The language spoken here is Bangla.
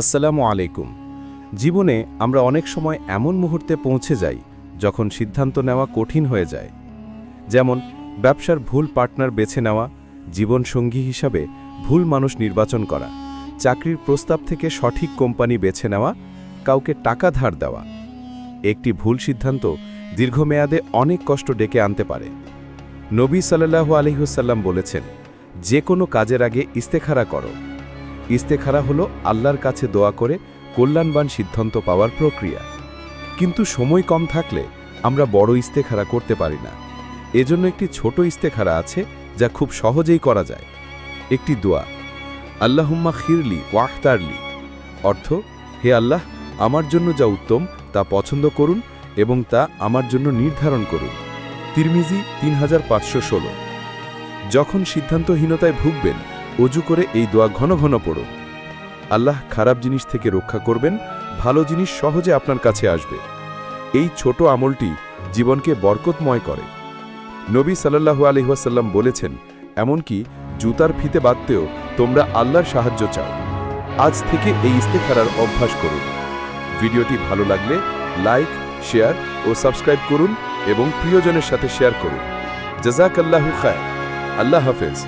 আসসালামু আলাইকুম। জীবনে আমরা অনেক সময় এমন মুহূর্তে পৌঁছে যাই যখন সিদ্ধান্ত নেওয়া কঠিন হয়ে যায়। যেমন, ব্যবসার ভুল পার্টনার বেছে নেওয়া, জীবনসঙ্গী হিসাবে ভুল মানুষ নির্বাচন করা, চাকরির প্রস্তাব থেকে সঠিক কোম্পানি বেছে নেওয়া, কাউকে টাকা ধার দেওয়া। একটি ভুল সিদ্ধান্ত দীর্ঘমেয়াদে অনেক কষ্ট ডেকে আনতে পারে। নবী সাল্লাল্লাহু আলহিহসাল্লাম বলেছেন, যে কোনো কাজের আগে ইস্তেখারা করো। ইস্তেখারা হলো আল্লাহর কাছে দোয়া করে কল্যাণবান সিদ্ধান্ত পাওয়ার প্রক্রিয়া। কিন্তু সময় কম থাকলে আমরা বড় ইস্তেখারা করতে পারি না। এজন্য একটি ছোট ইস্তেখারা আছে যা খুব সহজেই করা যায়। একটি দোয়া, আল্লাহুম্মা খিরলি ওয়াহতারলি অর্থ, হে আল্লাহ, আমার জন্য যা উত্তম, তা পছন্দ করুন এবং তা আমার জন্য নির্ধারণ করুন। তিরমিজি তিন হাজার পাঁচশো ষোলো। যখন সিদ্ধান্তহীনতায় ভুগবেন অজু করে এই দোয়া ঘন ঘন পড়ুন আল্লাহ খারাপ জিনিস থেকে রক্ষা করবেন, ভালো জিনিস সহজে আপনার কাছে আসবে। এই ছোট আমলটি জীবনকে বরকতময় করে। নবী সাল্লাল্লাহু আলহিহাসাল্লাম বলেছেন, এমনকি জুতার ফিতে বাঁধতেও তোমরা আল্লাহর সাহায্য চাও। আজ থেকে এই ইস্তেখারার অভ্যাস করুন। ভিডিওটি ভালো লাগলে লাইক, শেয়ার ও সাবস্ক্রাইব করুন এবং প্রিয়জনের সাথে শেয়ার করুন। জাজাক আল্লাহু খায় আল্লাহ হাফেজ।